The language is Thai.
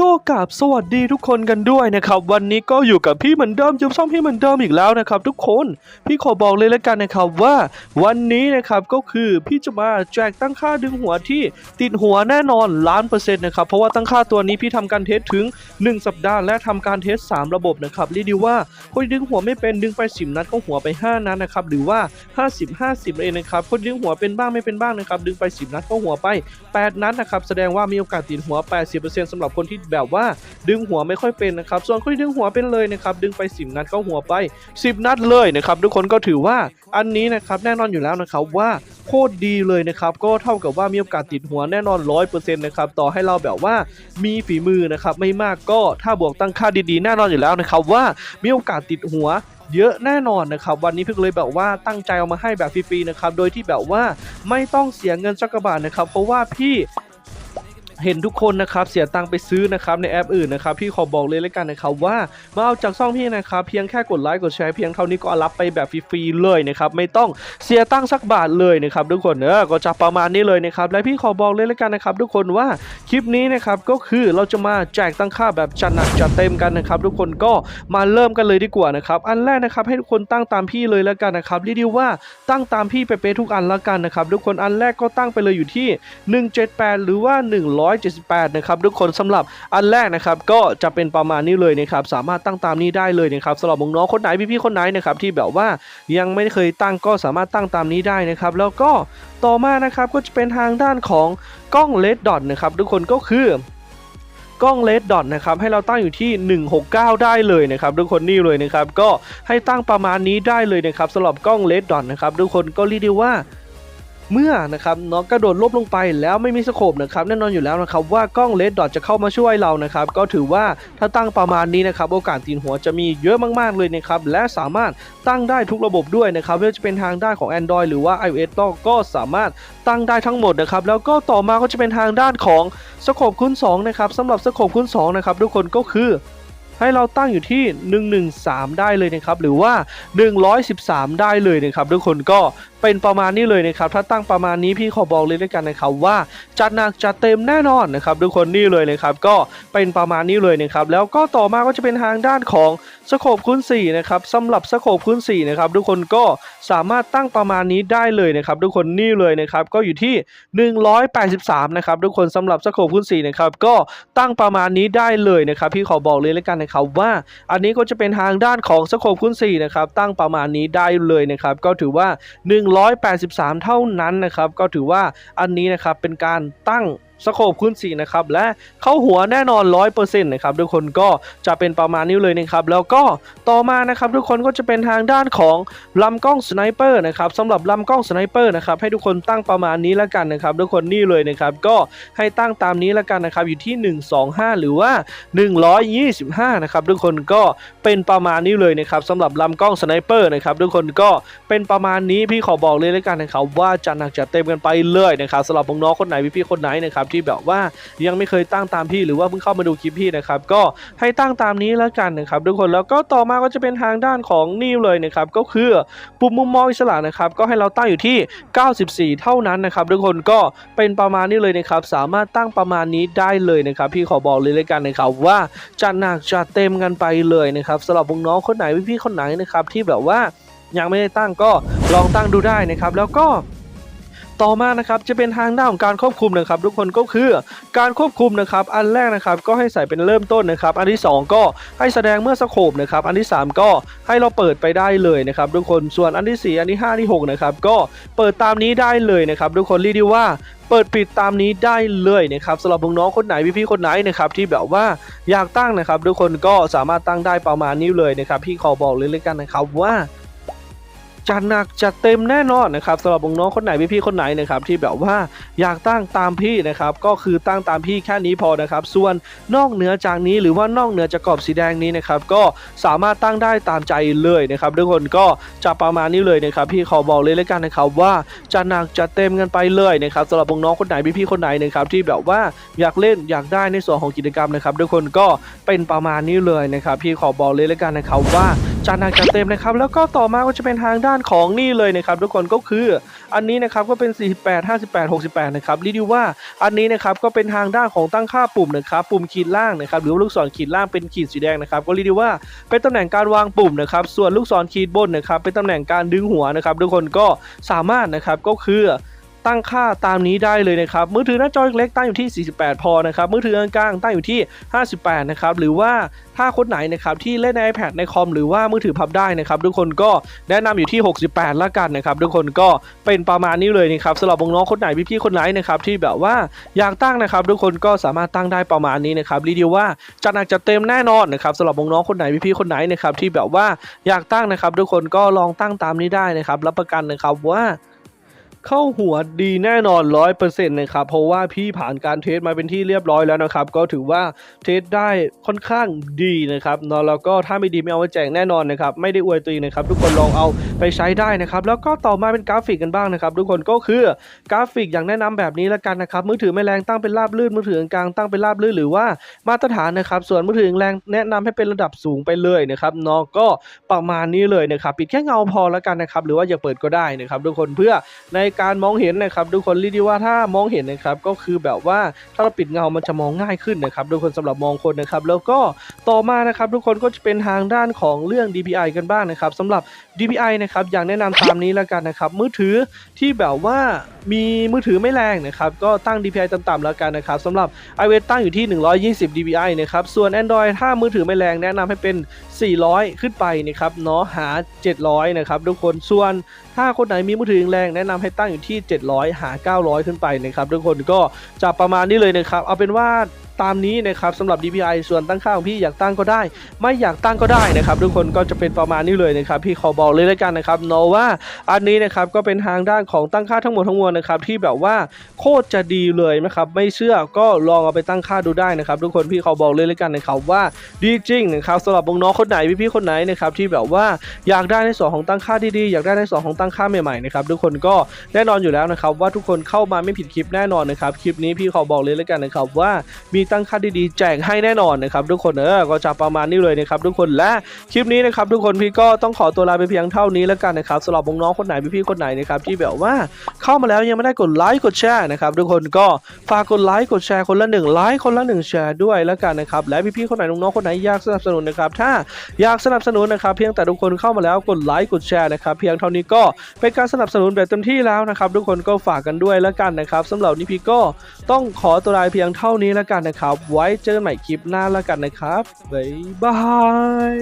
ก็กราบสวัสดีทุกคนกันด้วยนะครับ วันนี้ก็อยู่กับพี่เหมือนเดิมยุบช่องพี่เหมือนเดิมอีกแล้วนะครับ ทุกคนพี่ขอบอกเลยแล้วกันนะครับว่าวันนี้นะครับก็คือพี่จะมาแจกตั้งค่าดึงหัวที่ติดหัวแน่นอนล้านเปอร์เซ็นต์นะครับเพราะว่าตั้งค่าตัวนี้พี่ทำการเทสถึง 1 สัปดาห์และทำการเทส 3 ระบบนะครับเรียกได้ว่าคนดึงหัวไม่เป็นดึงไป 10 นัดก็หัวไป 5 นัดนะครับหรือว่า 50 50เองนะครับคนดึงหัวเป็นบ้างไม่เป็นบ้างนะครับดึงไป 10 นัดก็หัวไป 8 นัดนะครับแสดงว่ามีโอกาสติดหัว 80%สำหรับคนที่แบบว่าดึงหัวไม่ค่อยเป็นนะครับ ส่วนคนที่ดึงหัวเป็นเลยนะครับ ดึงไป 10 นัดก็หัวไป 10 นัดเลยนะครับ ทุกคนก็ถือว่าอันนี้นะครับแน่นอนอยู่แล้วนะครับว่าโคตรดีเลยนะครับ ก็เท่ากับว่ามีโอกาสติดหัวแน่นอน 100%นะครับ ต่อให้เราแบบว่ามีฝีมือนะครับไม่มากก็ถ้าบวกตั้งค่าดีๆ แน่นอนอยู่แล้วนะครับว่ามีโอกาสติดหัวเยอะแน่นอนนะครับ วันนี้พี่เลยแบบว่าตั้งใจเอามาให้แบบฟรีๆนะครับ โดยที่แบบว่าไม่ต้องเสียเงินสักกระบาทนะครับ เพราะว่าพี่ เห็นทุกคนนะครับเสียตังค์ไปซื้อนะครับในแอปอื่นนะครับพี่ขอบอกเลยแล้วกันนะครับว่ามาเอาจากช่องพี่นะครับเพียงแค่กดไลค์กดแชร์เพียงเท่านี้ก็รับไปแบบฟรีๆเลยนะครับไม่ต้องเสียตังค์สักบาทเลยนะครับทุกคนเออก็จะประมาณนี้เลยนะครับและพี่ขอบอกเลยแล้วกันนะครับทุกคนว่าคลิปนี้นะครับก็คือเราจะมาแจกตังค่าแบบจัดหนักจัดเต็มกันนะครับทุกคนก็มาเริ่มกันเลยดีกว่านะครับอันแรกนะครับให้ทุกคนตั้งตามพี่เลยแล้วกันนะครับเรียกได้ว่าตั้งตามพี่ไปเป๊ะทุกอันแล้วกันนะครับทุกคนอันแรกก็ตั้งไปเลยอยู่ที่ 178 หรือว่า178 นะครับทุกคนสำหรับอันแรกนะครับก็จะเป็นประมาณนี้เลยนะครับสามารถตั้งตามนี้ได้เลยนะครับสำหรับน้องๆคนไหนพี่ๆคนไหนนะครับที่แบบว่ายังไม่เคยตั้งก็สามารถตั้งตามนี้ได้นะครับแล้วก็ต่อมานะครับก็จะเป็นทางด้านของกล้องเลดดอทนะครับทุกคนก็คือกล้องเลดดอทนะครับให้เราตั้งอยู่ที่ 169 ได้เลยนะครับทุกคนนี่เลยนะครับก็ให้ตั้งประมาณนี้ได้เลยนะครับสำหรับกล้องเลดดอทนะครับทุกคนก็เรียกได้ว่า เมื่อนะครับน้องกระโดดลบลงไปแล้วไม่มีสโคปนะครับแน่นอนอยู่แล้วนะครับว่ากล้องเลดดอทจะเข้ามาช่วยเรานะครับก็ถือว่าถ้าตั้งประมาณนี้นะครับโอกาสตีนหัวจะมีเยอะมากๆเลยนะครับและสามารถตั้งได้ทุกระบบด้วยนะครับไม่ว่าจะเป็นทางด้านของ Android หรือว่า iOS ก็สามารถตั้งได้ทั้งหมดนะครับแล้วก็ต่อมาก็จะเป็นทางด้านของสโคปคูณ2นะครับสำหรับสโคปคูณ2นะครับทุกคนก็คือ ให้เราตั้งอยู่ที่ 113 ได้เลยนะครับ หรือว่า 113 ได้เลยนะครับทุกคนก็เป็นประมาณนี้เลยนะครับ ถ้าตั้งประมาณนี้พี่ขอบอกเลยด้วยกันนะครับว่าจัดหนักจัดเต็มแน่นอนนะครับทุกคนนี่เลยนะครับ ก็เป็นประมาณนี้เลยนะครับ แล้วก็ต่อมาก็จะเป็นทางด้านของสโคปคูณ4นะครับสำหรับสโคปคูณ4นะครับทุกคนก็สามารถตั้งประมาณนี้ได้เลยนะครับ ทุกคนนี่เลยนะครับก็อยู่ที่ 183 นะครับทุกคนสำหรับสโคปคูณ4นะครับก็ตั้งประมาณนี้ได้เลยนะครับ พี่ขอบอกเลยแล้วกันนะครับว่าอันนี้ก็จะเป็นทางด้านของสโคปคุณ4นะครับตั้งประมาณนี้ได้เลยนะครับก็ถือว่า 183 เท่านั้นนะครับก็ถือว่าอันนี้นะครับเป็นการตั้ง สโคปคูณ4นะครับและเข้าหัวแน่นอน 100%นะครับทุกคนก็จะเป็นประมาณนี้เลยนะครับแล้วก็ต่อมานะครับทุกคนก็จะเป็นทางด้านของลำกล้องสไนเปอร์นะครับสำหรับลำกล้องสไนเปอร์นะครับให้ทุกคนตั้งประมาณนี้แล้วกันนะครับทุกคนนี่เลยนะครับก็ให้ตั้งตามนี้แล้วกันนะครับอยู่ที่ 125 หรือว่า 125 นะครับทุกคนก็เป็นประมาณนี้เลยนะครับสำหรับลำกล้องสไนเปอร์นะครับทุกคนก็เป็นประมาณนี้พี่ขอบอกเลยแล้วกันนะครับว่าจะหนักจะเต็มกันไปเลยนะครับสำหรับน้องคนไหนพี่ๆคนไหนนะครับที่แบบว่ายังไม่เคยตั้งตามพี่หรือว่าเพิ่งเข้ามาดูคลิปพี่นะครับก็ให้ตั้งตามนี้แล้วกันนะครับทุกคนแล้วก็ต่อมาก็จะเป็นทางด้านของนี่เลยนะครับก็คือปุ่มมุมมองอิสระนะครับก็ให้เราตั้งอยู่ที่ 94 เท่านั้นนะครับทุกคนก็เป็นประมาณนี้เลยนะครับสามารถตั้งประมาณนี้ได้เลยนะครับพี่ขอบอกเลยเลยกันนะครับว่าจัดหนักจัดเต็มกันไปเลยนะครับสำหรับน้องคนไหนพี่ๆคนไหนนะครับที่แบบว่ายังไม่ได้ตั้งก็ลองตั้งดูได้นะครับ แล้วก็ ต่อมานะครับจะเป็นทางด้านของการควบคุมนะครับ ทุกคนก็คือการควบคุมนะครับ อันแรกนะครับก็ให้ใส่เป็นเริ่มต้นนะครับ อันที่ 2 ก็ให้แสดงเมื่อสโคปนะครับ อันที่ 3 ก็ให้เราเปิดไปได้เลยนะครับ ทุกคนส่วนอันที่ 4 อันที่5ที่6นะครับก็เปิดตามนี้ได้เลยนะครับ ทุกคนเรียกได้ว่าเปิดปิดตามนี้ได้เลยนะครับสำหรับน้องๆคนไหนพี่ๆคนไหนนะครับที่แบบว่าอยากตั้งนะครับ ทุกคนก็สามารถตั้งได้ประมาณนี้เลยนะครับพี่ขอบอกเลยเลยกันนะครับว่า จัดหนักจัดเต็มแน่นอนนะครับสำหรับน้องคนไหนพี่ๆคนไหนนะครับที่แบบว่าอยากตั้งตามพี่นะครับก็คือตั้งตามพี่แค่นี้พอนะครับ ส่วนนอกเหนือจากนี้หรือว่านอกเหนือจากกรอบสีแดงนี้นะครับก็สามารถตั้งได้ตามใจเลยนะครับทุกคนก็จะประมาณนี้เลยนะครับพี่ขอบอกเลยแล้วกันนะครับว่าจัดหนักจัดเต็มกันไปเลยนะครับสำหรับน้องคนไหนพี่ๆคนไหนนะครับที่แบบว่าอยากเล่นอยากได้ในส่วนของกิจกรรมนะครับทุกคนก็เป็นประมาณนี้เลยนะครับพี่ขอบอกเลยแล้วกันนะครับว่า จัดหนักจัดเต็มนะครับ แล้วก็ต่อมาก็จะเป็นทางด้านของนี่เลยนะครับทุกคนก็คืออันนี้นะครับก็เป็น 48 58 68 นะครับรีด้ว่าอันนี้นะครับก็เป็นทางด้านของตั้งค่าปุ่มนะครับปุ่มขีดล่างนะครับหรือว่าลูกศรขีดล่างเป็นขีดสีแดงนะครับก็รียกได้ว่าเป็นตำแหน่งการวางปุ่มนะครับส่วนลูกศรขีดบนนะครับเป็นตำแหน่งการดึงหัวนะครับทุกคนก็สามารถนะครับก็คือ ตั้งค่าตามนี้ได้เลยนะครับมือถือหน้าจอเล็กตั้งอยู่ที่ 48 พอนะครับมือถือกลางๆตั้งอยู่ที่ 58 นะครับหรือว่าถ้าคนไหนนะครับที่เล่นใน iPad ในคอมหรือว่ามือถือพับได้นะครับทุกคนก็แนะนำอยู่ที่ 68 ละกันนะครับทุกคนก็เป็นประมาณนี้เลยนะครับสำหรับน้องๆคนไหนพี่ๆคนไหนนะครับที่แบบว่าอยากตั้งนะครับทุกคนก็สามารถตั้งได้ประมาณนี้นะครับรีดีว่าจัดหนักจัดเต็มแน่นอนนะครับสำหรับน้องๆคนไหนพี่ๆคนไหนนะครับที่แบบว่าอยากตั้งนะครับทุกคนก็ลองตั้งตามนี้ได้นะครับรับประกันนะครับว่า เข้าหัวดีแน่นอนร้อยเปอร์เซ็นต์นะครับ เพราะว่าพี่ผ่านการเทสมาเป็นที่เรียบร้อยแล้วนะครับ ก็ถือว่าเทสได้ค่อนข้างดีนะครับนาะแล้วก็ถ้าไม่ดีไม่เอามาแจกแน่นอนนะครับ ไม่ได้อวยตัวเองนะครับ ทุกคนลองเอาไปใช้ได้นะครับ แล้วก็ต่อมาเป็นกราฟิกกันบ้างนะครับ ทุกคนก็คือกราฟิกอย่างแนะนำแบบนี้แล้วกันนะครับ มือถือไม่แรงตั้งเป็นราบลื่นมือถือกลางตั้งเป็นราบลื่นหรือว่ามาตรฐานนะครับ ส่วนมือถือแรงแนะนำให้เป็นระดับสูงไปเลยนะครับนาะก็ประมาณนี้เลยนะครับ ปิดแค่เงาพอแล้วกันนะครับ หรือว่าอย่าเปิดก็ได้นะครับ ทุกคนเพื่อในการมองเห็นนะครับทุกคนเรียกได้ว่าถ้ามองเห็นนะครับก็คือแบบว่าถ้าเราปิดเงามันจะมองง่ายขึ้นนะครับทุกคนสำหรับมองคนนะครับแล้วก็ต่อมานะครับทุกคนก็จะเป็นทางด้านของเรื่อง DPI กันบ้างนะครับสำหรับ DPI นะครับอย่างแนะนำตามนี้แล้วกันนะครับมือถือที่แบบว่า มีมือถือไม่แรงนะครับ ก็ตั้ง DPI ต่ำๆแล้วกันนะครับสำหรับ iOS ตั้งอยู่ที่ 120 DPI นะครับ ส่วน Android ถ้ามือถือไม่แรงแนะนำให้เป็น 400 ขึ้นไปนะครับเนาะหา 700 นะครับทุกคน ส่วนถ้าคนไหนมีมือถือแรงแนะนำให้ตั้งอยู่ที่ 700 หา 900 ขึ้นไปนะครับทุกคนก็จะประมาณนี้เลยนะครับ เอาเป็นว่า ตามนี้นะครับสำหรับ DPI ส่วนตั้งค่าของพี่อยากตั้งก็ได้ ไม่อยากตั้งก็ได้นะครับทุกคนก็จะเป็นประมาณนี้เลยนะครับพี่ขอบอกเลยแล้วกันนะครับเนาะว่าอันนี้นะครับก็เป็นทางด้านของตั้งค่าทั้งหมดทั้งมวลนะครับที่แบบว่าโคตรจะดีเลยนะครับไม่เชื่อก็ลองเอาไปตั้งค่าดูได้นะครับทุกคนพี่ขอบอกเลยแล้วกันนะครับว่าดีจริงนะครับสำหรับน้องคนไหนพี่ๆคนไหนนะครับที่แบบว่าอยากได้ในส่วนของตั้งค่าดีๆอยากได้ในส่วนของตั้งค่าใหม่ๆนะครับทุกคนก็แน่นอนอยู่แล้วนะครับว่าทุกคนเข้ามาไม่ผิดคลิปแน่นอนนะครับคลิปนี้พี่ขอบอกเลยแล้วกันนะครับว่ามีตั้งค่าดีๆ แจกให้แน่นอนนะครับทุกคนเออก็จะประมาณนี้เลยนะครับทุกคนและคลิปนี้นะครับทุกคนพี่ก็ต้องขอตัวลาไปเพียงเท่านี้แล้วกันนะครับสำหรับน้องคนไหนพี่ๆคนไหนนะครับที่แบบว่าเข้ามาแล้วยังไม่ได้กดไลค์กดแชร์นะครับทุกคนก็ฝากกดไลค์กดแชร์คนละหนึ่งไลค์คนละหนึ่งแชร์ด้วยแล้วกันนะครับและพี่ๆคนไหนน้องๆคนไหนอยากสนับสนุนนะครับถ้าอยากสนับสนุนนะครับเพียงแต่ทุกคนเข้ามาแล้วกดไลค์กดแชร์นะครับเพียงเท่านี้ก็เป็นการสนับสนุนแบบเต็มที่แล้วนะครับทุกคนก็ฝากกันด้วยแล้วกันนะครับสำหรับนี้พี่ก็ต้องขอตัวลาเพียงเท่านี้แล้วกันนะครับ ไว้เจอกันใหม่คลิปหน้าแล้วกันนะครับ บ๊ายบาย